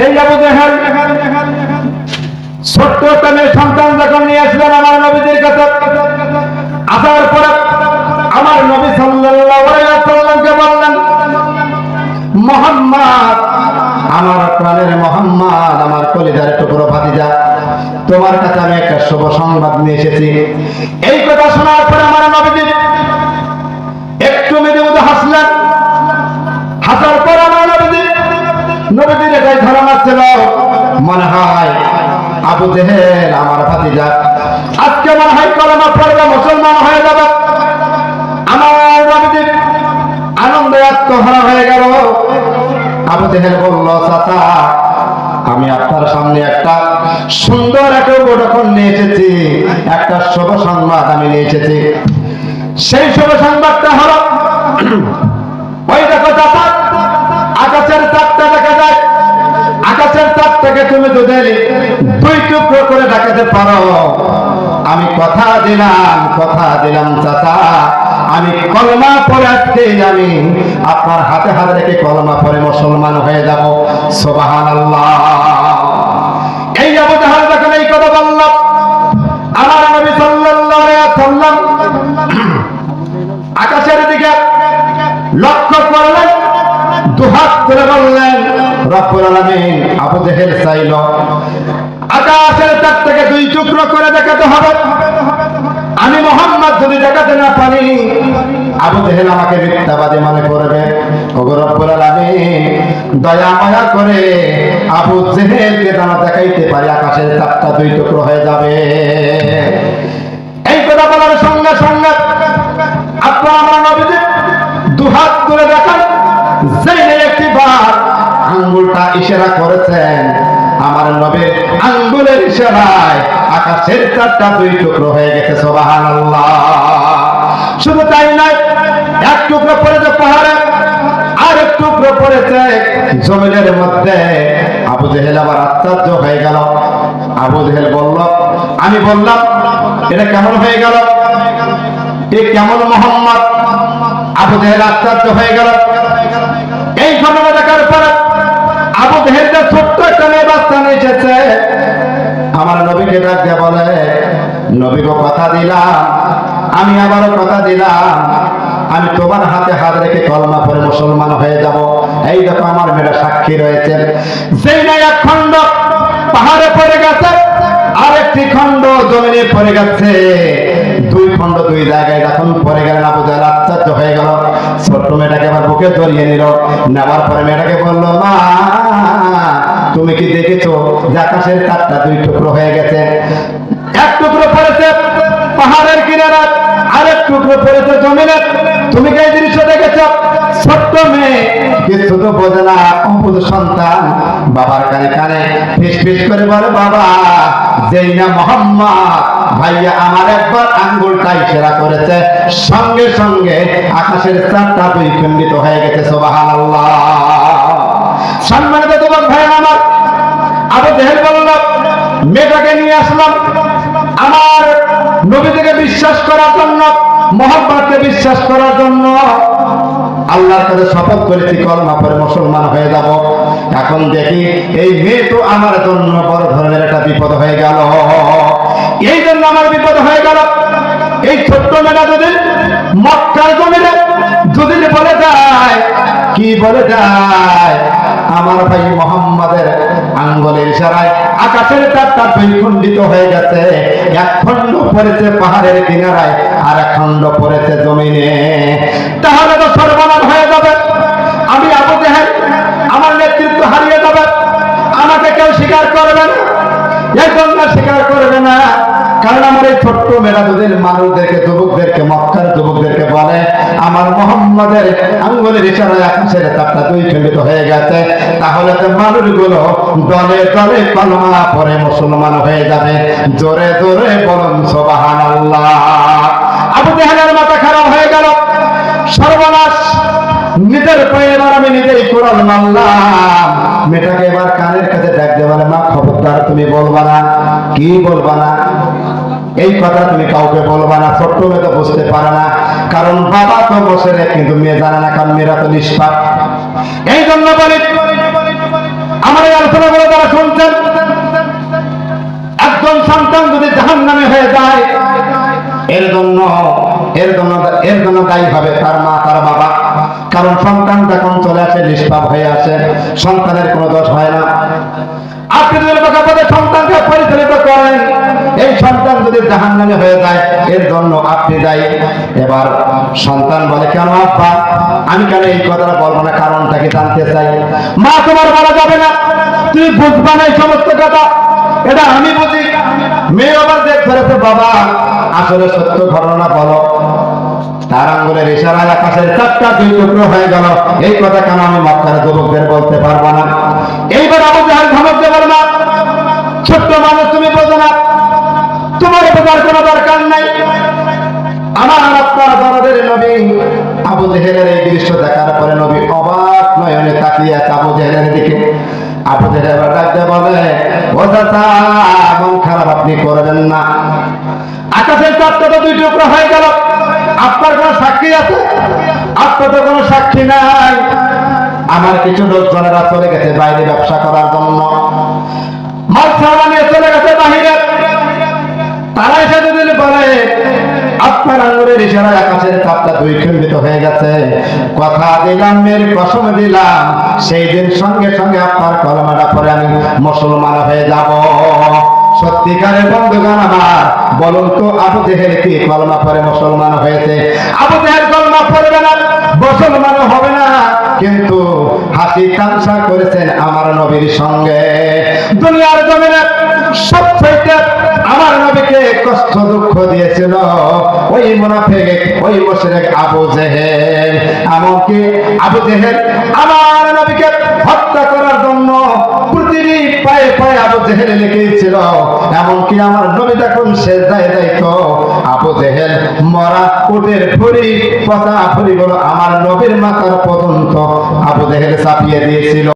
সেই আবু জেহেল ছোট্ট একটা মেয়ে সন্তান যখন নিয়ে আসলেন আমার নবীদের কাছে, আসার পরে আমার নবী ওয়াসাল্লামকে বললেন, মোহাম্মদ, আমার প্রাণের মোহাম্মদ, আমার কলিজার টুকরো ভাতিজা, তোমার কাছে আমি একটা শুভ সংবাদ নিয়ে এসেছি। এই কথা শোনার পরে আমার নবীজি একটু মতো হাসলেন। নবীজির এটাই ধারণা ছিল মনে হয় আবু জেহেল আমার ভাতিজা। আজকে মনে হয় কলমা পড়বে মুসলমান হয়ে যাবে। আমার নবীজি আনন্দে আত্মহারা হয়ে গেল। আবু জেহেল বলল, চাচা, আমি আপনার সামনে একটা সুন্দর একটা উপঢৌকন নিয়ে এসেছি। একটা শুভ সংবাদ আমি নিয়ে এসেছি। সেই শুভ সংবাদটা হলো, ওই দেখো চাচা, আকাশের চারটা আকাশের চারটাকে তুমি যদি দুই টুকরো করে দেখাতে পারো। আমি কথা দিলাম কথা দিলাম, চাচা। আমি কলমা পরে আমি আপনার হাতে হাতে রেখে কলমা পরে মুসলমান হয়ে যাব। সোবাহান আল্লাহ এই আবু জাহাল যখন এই কথা বললাম আমার নবী সাল্লাল্লাহু আকাশের দিকে লক্ষ্য করলেন, দুহাত করে বললেন রব্বুল আলামিন আবু জেহেল আকাশের থেকে দুই টুকরো করে দেখাতে হবে। আমি মোহাম্মদ যদি দেখাতে না পারি, আবু জেহেল আমাকে মিথ্যাবাদী মনে করবে। আলামিন, দয়া মায়া করে আবু জেহেলকে যেন দেখাইতে পারি, আকাশের চারটা দুই টুকরো হয়ে যাবে। এই কথা বলার ইশারা করেছেন। আমার নবীর আঙ্গুলের ইশারায় আকাশের চারটা দুই টুকরো হয়ে গেছে সোবাহান শুধু তাই নয়, এক টুকরো পড়েছে পাহাড়ে আর এক টুকরো পড়েছে জমিনের মধ্যে। আবু জেহেল আবার আশ্চর্য হয়ে গেল। আবু জেহেল বলল, আমি বললাম, এটা কেমন হয়ে গেল? এ কেমন মোহাম্মদ? আবু জেহেল আশ্চর্য হয়ে গেল। এই ঘটনা দেখার পর ছোট্ট একটা মেয়ে এসেছে। আমার নবীকে ডাক দিয়ে বলে নবীকে কথা দিলাম। আমি আবারও কথা দিলাম। আমি তোমার হাতে হাত রেখে কলমা পরে মুসলমান হয়ে যাব। এই দেখো আমার মেয়েরা সাক্ষী রয়েছে। যেই না এক খণ্ড পাহাড়ে পড়ে গেছে, আরেকটি খণ্ড জমিনে পড়ে গেছে। দুই খন্ড দুই জায়গায় যখন পড়ে গেলেন আবু জাহেল আশ্চর্য হয়ে গেল। ছোট্ট মেয়েটাকে আবার বুকে জড়িয়ে নিল। নেওয়ার পরে মেয়েটাকে বলল, মা, তুমি কি দেখেছ আকাশের চারটা দুই টুকরো হয়ে গেছে? এক টুকরো পড়েছে পাহাড়ের কিনারা আরেক টুকরো পড়েছে জমিনে তুমি কি এই দৃশ্য দেখেছ? ছোট্ট মেয়ে কিছু তো বোঝে না, অবুধ সন্তান, বাবার কানে কানে ফিস ফিস করে বলে, বাবা, যেই না মোহাম্মদ ভাইয়া আমার একবার আঙ্গুলটা ইশারা করেছে, সঙ্গে সঙ্গে আকাশের চারটা দুই হয়ে গেছে সোবাহান সম্মানিত যুবক ভাই আমার, আবু বলল, মেয়েটাকে নিয়ে আসলাম। আমার নবীদেরকে বিশ্বাস করার জন্য মোহাম্মদকে বিশ্বাস করার জন্য। আল্লাহর কাছে শপথ করেছি, কলমা পরে মুসলমান হয়ে যাব। এখন দেখি, এই মেয়ে তো আমার জন্য বড় ধরনের একটা বিপদ হয়ে গেল। এই জন্য আমার বিপদ হয়ে গেল। এই ছোট্ট মেয়েটা যদি মক্কার জমিনে যদি বলে যায়, কি বলে যায়? আমার ভাই মোহাম্মদের আঙ্গলের ইশারায় আকাশের চারটা দুই হয়ে গেছে। এক খণ্ড পড়েছে পাহাড়ের কিনারায়, আর এক খণ্ড পড়েছে জমিনে। তাহলে তো সর্বনাশ হয়ে যাবে। আমি আবু জেহেল, আমার নেতৃত্ব হারিয়ে যাবে। আমাকে কেউ স্বীকার করবে না। এই জন্য স্বীকার করবে না। কারণ আমার এই ছোট্ট মেরাদুদের মানুষদেরকে, যুবকদেরকে, মক্কার যুবকদেরকে বলে, আমার মোহাম্মদের আঙ্গুলের ইশারায় আকাশের তাপটা দুই খণ্ডিত হয়ে গেছে। তাহলে তো মানুষগুলো দলে দলে কলমা পরে মুসলমান হয়ে যাবে। জোরে জোরে বলুন সোবাহান আল্লাহ আবু জাহালের মাথা খারাপ হয়ে গেল। সর্বনাশ। নিজের পায়ে এবার আমি নিজেই কোরআন মানলাম। মেয়েটাকে এবার কানের কাছে ডাক দিয়ে বলে, মা, খবরদার, তুমি বলবা না। কি বলবা না? এই কথা তুমি কাউকে বলবা না ছোট্ট মেয়ে তো বুঝতে পারে না। কারণ বাবা তো বসে রে, কিন্তু মেয়ে জানে না, কারণ মেয়েরা তো নিষ্পাপ। এই জন্য বলি, আমার এই আলোচনাগুলো যারা শুনছেন, একজন সন্তান যদি জাহান নামে হয়ে যায়, এর জন্য এর জন্য এর জন্য দায়ী হবে তার মা, তার বাবা। কারণ সন্তান যখন চলে আসে, নিষ্পাপ হয়ে আসে, সন্তানের কোনো দোষ হয় না। আপনি যদি সন্তানকে পরিচালিত করেন। এই সন্তান যদি জাহান নামে হয়ে যায়, এর জন্য আপনি দায়ী। এবার সন্তান বলে, কেন আব্বা? আমি কেন এই কথাটা বলব না? কারণটা কি জানতে চাই? মা তোমার বলা যাবে না। তুই বুঝবা না এই সমস্ত কথা। এটা আমি বুঝি। মেয়ে আবার দেখ ফেরেছে বাবা, আসলে সত্য ঘটনা বলো। তার আঙ্গুলের ইশারায় আকাশের চারটা দুই টুকরো হয়ে গেল। এই কথা কেন আমি মক্কার যুবকদের বলতে পারব না? এইবার জাহাল ধমক দেবেন না ছোট্ট মানুষ তুমি বোঝো না। তোমার বোঝার কোনো দরকার নাই। আমার আপনার দরদের নবী আবু জেহেলের এই দৃশ্য দেখার পরে নবী অবাক নয়নে তাকিয়ে আবু জেহেলের দিকে। আবু বলে, ও খারাপ আপনি করবেন না। আকাশের তো দুই টুকরো হয়ে গেল। আপনার কোনো সাক্ষী আছে? আপনার তো কোনো সাক্ষী নাই। আমার কিছু লোকজনেরা চলে গেছে বাইরে ব্যবসা করার জন্য। মাল ছাড়া নিয়ে চলে গেছে বাহিরে। ইশারায় আকাশের তাপটা দুই খণ্ডিত হয়ে গেছে। কথা দিলাম মেয়ের কসম দিলাম। সেই দিন সঙ্গে সঙ্গে আপনার কলমাটা পরে আমি মুসলমান হয়ে যাব। সত্যিকারের বন্ধুগান আমার, বলুন তো আবু জেহেল কি কলমা পরে মুসলমান হয়েছে? আবু জেহেল কলমা পড়বে না, মুসলমান হবে না। কিন্তু হাসি তামসা করেছেন আমার নবীর সঙ্গে। দুনিয়ার জমিনে কষ্ট দুঃখ দিয়েছিল। ওই মুনাফিক, ওই মুশরিক আবু জেহেল। এমনকি আবু জেহেল আমার নবীকে হত্যা করার জন্য প্রতিটি পায়ে পায়ে আবু জেহেল লিখেছিল। এমনকি আমার নবী তখন শেষ দায় যাইত, আবু জেহেল মরা উটের ফুরি পচা ফুরিগুলো আমার নবীর মাথার পর্যন্ত আবু জেহেল চাপিয়ে দিয়েছিল।